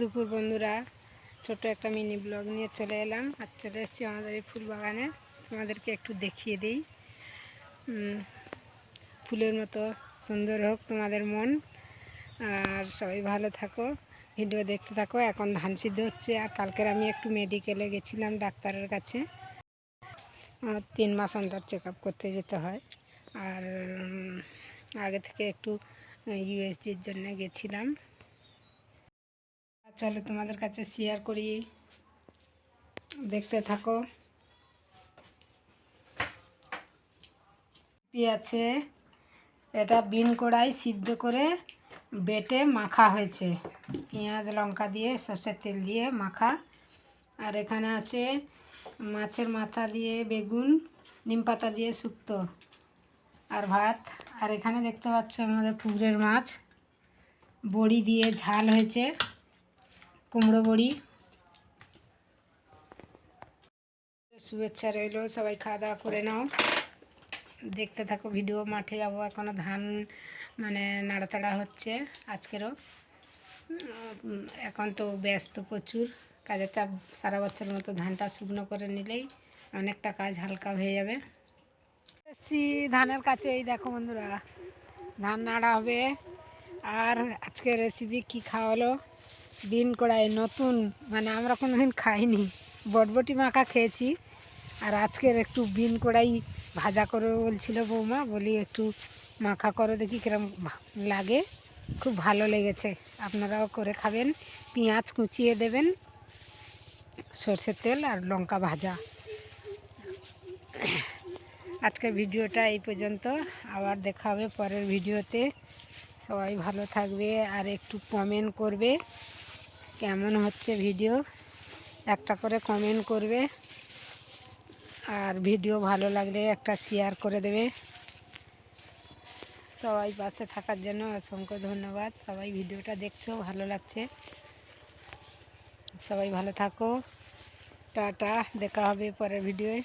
দুপুর বন্ধুরা। ছোট একটা মিনি ব্লগ নিয়ে চলে এলাম আর চলে এসেছি আমাদের এই ফুল বাগানে। তোমাদেরকে একটু দেখিয়ে দিই। ফুলের মতো সুন্দর হোক তোমাদের মন। আর সবাই ভালো থাকো, ভিডিও দেখতে থাকো। এখন ধান সিদ্ধ হচ্ছে আর কালকের আমি একটু মেডিকেলে গেছিলাম ডাক্তারের কাছে। আমার তিন মাস অন্তর চেক করতে যেতে হয়। আর আগে থেকে একটু ইউএসজির জন্য গেছিলাম। চলো তোমাদের কাছে শেয়ার করি। দেখতে থাকো। আছে। এটা বিন কড়াই সিদ্ধ করে বেটে মাখা হয়েছে। পেঁয়াজ, লঙ্কা দিয়ে, সর্ষের তেল দিয়ে মাখা। আর এখানে আছে মাছের মাথা দিয়ে বেগুন, নিম পাতা দিয়ে শুক্তো আর ভাত। আর এখানে দেখতে পাচ্ছ আমাদের পুকুরের মাছ। বড়ি দিয়ে ঝাল হয়েছে। কুমড়ো বড়ি। শুভেচ্ছা রইল, সবাই খাওয়া দাওয়া করে নাও। দেখতে থাকো ভিডিও, মাঠে যাব এখনও ধান মানে নাড়াচাড়া হচ্ছে আজকেরও। এখন তো ব্যস্ত প্রচুর, কাজের চাপ সারা বছর মতো ধানটা শুকনো করে নিলেই অনেকটা কাজ হালকা হয়ে যাবে। এসছি ধানের কাছে, এই দেখো বন্ধুরা, ধান নাড়া হবে। আর আজকে রেসিপি কি খাওয়ালো? বিন কড়াই নতুন মানে আমরা কোনোদিন খাইনি। বটবটি মাখা খেয়েছি, আর আজকের একটু বিন কড়াই ভাজা করে বলছিল বৌমা, বলি একটু মাখা করো দেখি কিরম লাগে। খুব ভালো লেগেছে, আপনারাও করে খাবেন। পেঁয়াজ কুচিয়ে দেবেন, সর্ষের তেল আর লঙ্কা ভাজা। আজকের ভিডিওটা এই পর্যন্ত, আবার দেখা হবে পরের ভিডিওতে। সবাই ভালো থাকবে আর একটু কমেন্ট করবে। কেমন হচ্ছে ভিডিও? একটা করে কমেন্ট করবে। আর ভিডিও ভালো লাগলে একটা শেয়ার করে দেবে। সবাই পাশে থাকার জন্য অসংখ্য ধন্যবাদ। সবাই ভিডিওটা দেখছ, ভালো লাগছে। সবাই ভালো থাকো। টাটা, দেখা হবে পরের ভিডিওয়ে